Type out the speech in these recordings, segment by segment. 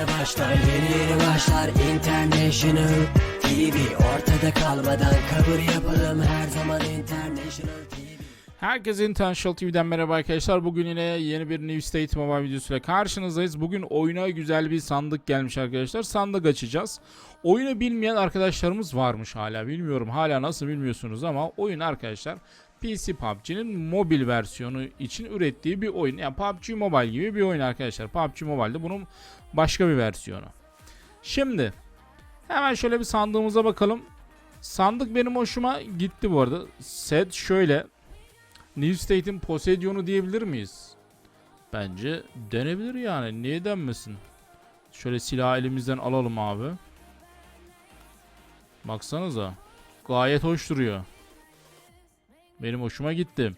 yeni başlar Yeni yeni başlar International TV Ortada kalmadan kabul yapalım Her zaman International TV Herkese International TV'den merhaba arkadaşlar. Bugün yine yeni bir New State Mobile videosuyla karşınızdayız. Bugün oyuna güzel bir sandık gelmiş arkadaşlar. Sandık açacağız. Oyunu bilmeyen arkadaşlarımız varmış hala. Bilmiyorum hala nasıl bilmiyorsunuz ama oyun arkadaşlar PC PUBG'nin mobil versiyonu için ürettiği bir oyun. Yani PUBG Mobile gibi bir oyun arkadaşlar. PUBG Mobile'de bunun başka bir versiyonu. Şimdi hemen şöyle bir sandığımıza bakalım. Sandık benim hoşuma gitti bu arada. Set şöyle. New State'in Poseidon'u diyebilir miyiz? Bence denebilir yani. Niye denmesin? Şöyle silah elimizden alalım abi. Baksanıza. Gayet hoş duruyor. Benim hoşuma gitti.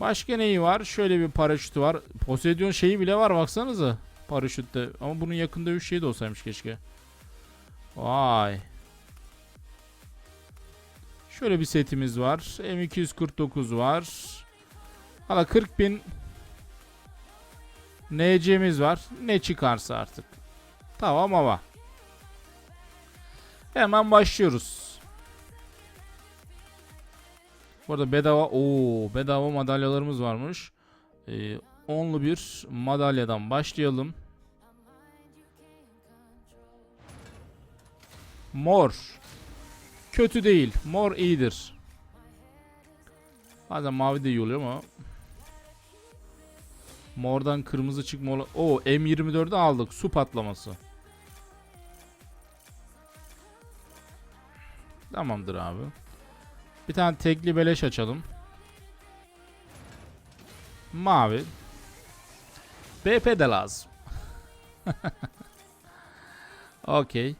Başka neyi var? Şöyle bir paraşütü var. Poseidon şeyi bile var baksanıza. Paraşütte. Ama bunun yakında bir şey de olsaymış keşke. Vay. Şöyle bir setimiz var. M249 var. Hala 40 bin NC'miz var. Ne çıkarsa artık. Tamam ama. Hemen başlıyoruz. Bu arada bedava o bedava madalyalarımız varmış. Ee, onlu bir madalyadan başlayalım. Mor. Kötü değil. Mor iyidir. Bazen mavi de iyi oluyor ama. Mordan kırmızı çıkma ola- O M24'ü aldık. Su patlaması. Tamamdır abi. Bir tane tekli beleş açalım. Mavi. BP de lazım. Okey.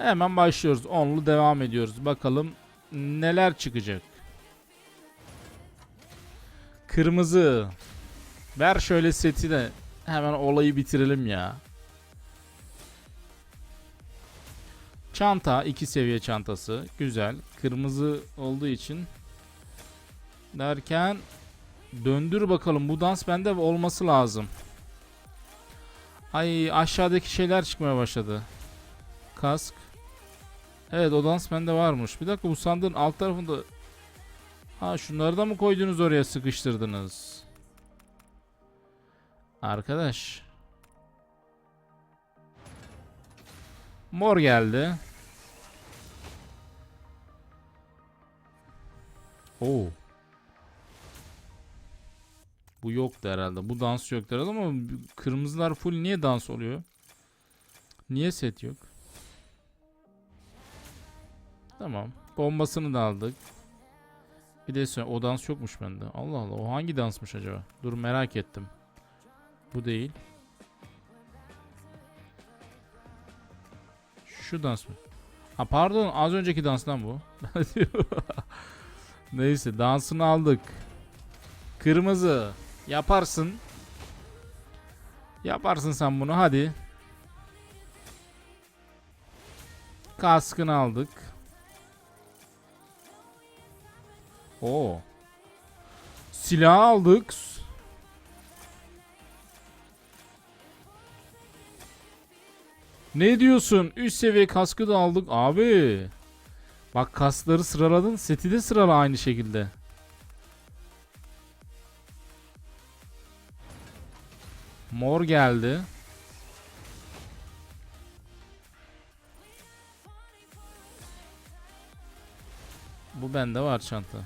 Hemen başlıyoruz. Onlu devam ediyoruz. Bakalım neler çıkacak. Kırmızı. Ver şöyle seti de hemen olayı bitirelim ya. Çanta. iki seviye çantası. Güzel. Kırmızı olduğu için. Derken döndür bakalım. Bu dans bende olması lazım. Ay aşağıdaki şeyler çıkmaya başladı. Kask. Evet o dans bende varmış. Bir dakika bu sandığın alt tarafında... Ha şunları da mı koydunuz oraya sıkıştırdınız? Arkadaş. Mor geldi. Oo. Bu yoktu herhalde. Bu dans yoktu herhalde ama kırmızılar full niye dans oluyor? Niye set yok? Tamam. Bombasını da aldık. Bir de sonra o dans yokmuş bende. Allah Allah o hangi dansmış acaba? Dur merak ettim. Bu değil. Şu dans mı? Ha pardon az önceki danstan bu. Neyse dansını aldık. Kırmızı. Yaparsın. Yaparsın sen bunu hadi. Kaskını aldık. Oo. Silah aldık. Ne diyorsun? Üst seviye kaskı da aldık. Abi. Bak kaskları sıraladın. Seti de sırala aynı şekilde. Mor geldi. Bu bende var çanta.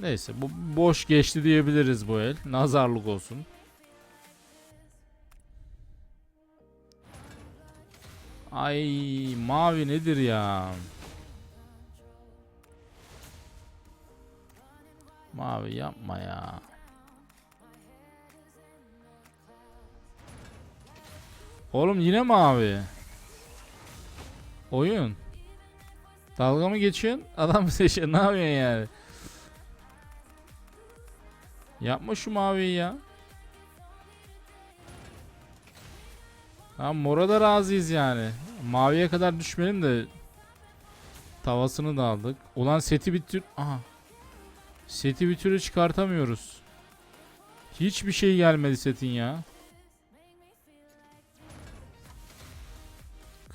Neyse bu boş geçti diyebiliriz bu el. Nazarlık olsun. Ay mavi nedir ya? Mavi yapma ya. Oğlum yine mavi. Oyun. Dalga mı geçiyorsun? Adam seçiyor. Ne yapıyorsun yani? Yapma şu maviyi ya. Tamam mora da razıyız yani. Maviye kadar düşmeyelim de tavasını da aldık. Ulan seti bitir. Aha. Seti bir türlü çıkartamıyoruz. Hiçbir şey gelmedi setin ya.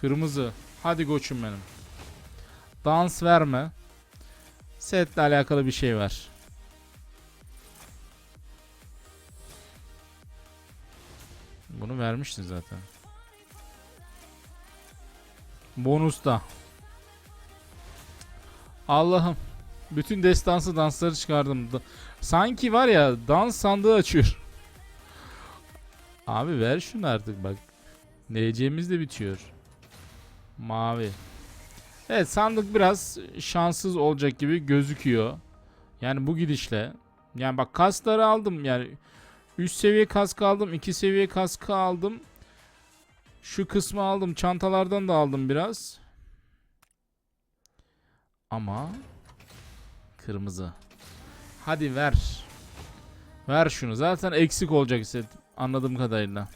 Kırmızı. Hadi koçum benim. Dans verme. Setle alakalı bir şey ver. Bunu vermiştin zaten. Bonusta. Allah'ım. Bütün destansı dansları çıkardım. Da- Sanki var ya dans sandığı açıyor. Abi ver şunu artık bak. NC'miz de bitiyor. Mavi. Evet sandık biraz şanssız olacak gibi gözüküyor. Yani bu gidişle. Yani bak kasları aldım yani. 3 seviye kask aldım. 2 seviye kaskı aldım. Şu kısmı aldım. Çantalardan da aldım biraz. Ama kırmızı. Hadi ver. Ver şunu. Zaten eksik olacak set. Anladığım kadarıyla.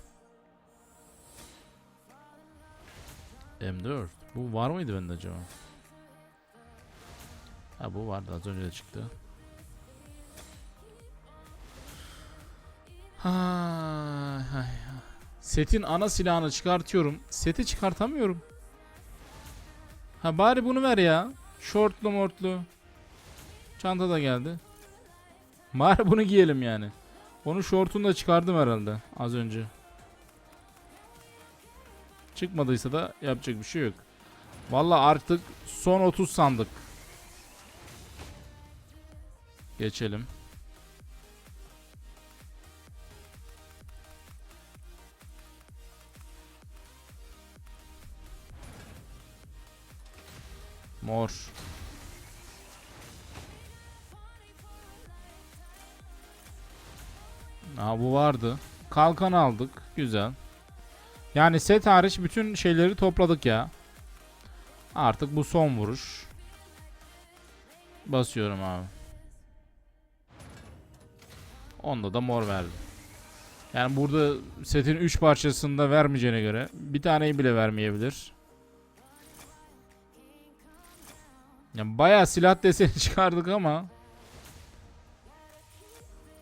M4. Bu var mıydı bende acaba? Ha bu vardı az önce de çıktı. Setin ana silahını çıkartıyorum. Seti çıkartamıyorum. Ha bari bunu ver ya. Şortlu mortlu. Çanta da geldi. Bari bunu giyelim yani. Onun şortunu da çıkardım herhalde az önce. Çıkmadıysa da yapacak bir şey yok. Vallahi artık son 30 sandık. Geçelim. Mor. Aa bu vardı. Kalkan aldık. Güzel. Yani set hariç bütün şeyleri topladık ya. Artık bu son vuruş. Basıyorum abi. Onda da mor verdim. Yani burada setin 3 parçasını da vermeyeceğine göre bir taneyi bile vermeyebilir. Yani bayağı silah deseni çıkardık ama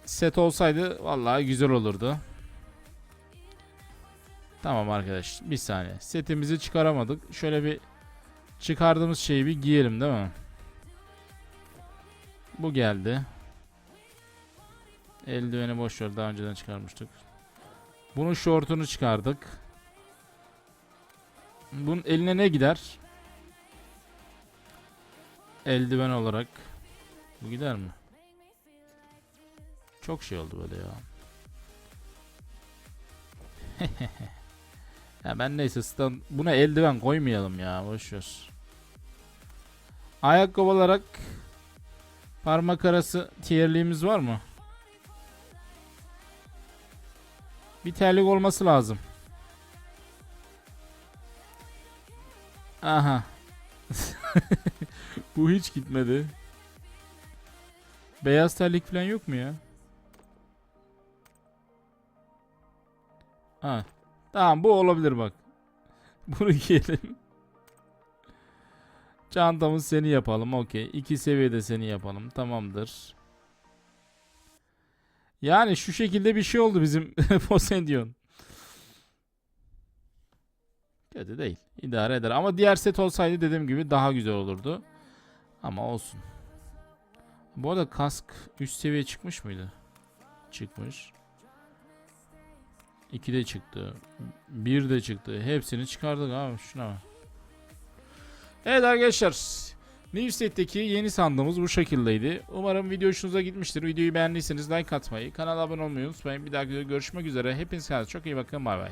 set olsaydı vallahi güzel olurdu. Tamam arkadaş bir saniye. Setimizi çıkaramadık. Şöyle bir çıkardığımız şeyi bir giyelim değil mi? Bu geldi. Eldiveni boş ver daha önceden çıkarmıştık. Bunun şortunu çıkardık. Bunun eline ne gider? Eldiven olarak. Bu gider mi? Çok şey oldu böyle ya. ya ben neyse stand buna eldiven koymayalım ya boş ver. Ayakkabı olarak parmak arası tierliğimiz var mı? Bir terlik olması lazım. Aha. Bu hiç gitmedi. Beyaz terlik falan yok mu ya? Ha. Tamam bu olabilir bak. Bunu giyelim. Çantamız seni yapalım. Okey. İki seviyede seni yapalım. Tamamdır. Yani şu şekilde bir şey oldu bizim Poseidon. Kötü değil. İdare eder. Ama diğer set olsaydı dediğim gibi daha güzel olurdu. Ama olsun. Bu arada kask üst seviye çıkmış mıydı? Çıkmış. 2 de çıktı. 1 de çıktı. Hepsini çıkardık abi. Şuna. Evet arkadaşlar. New State'deki yeni sandığımız bu şekildeydi. Umarım video hoşunuza gitmiştir. Videoyu beğendiyseniz like atmayı, kanala abone olmayı unutmayın. Bir dahaki görüşmek üzere. Hepiniz kendinize çok iyi bakın. Bay bay.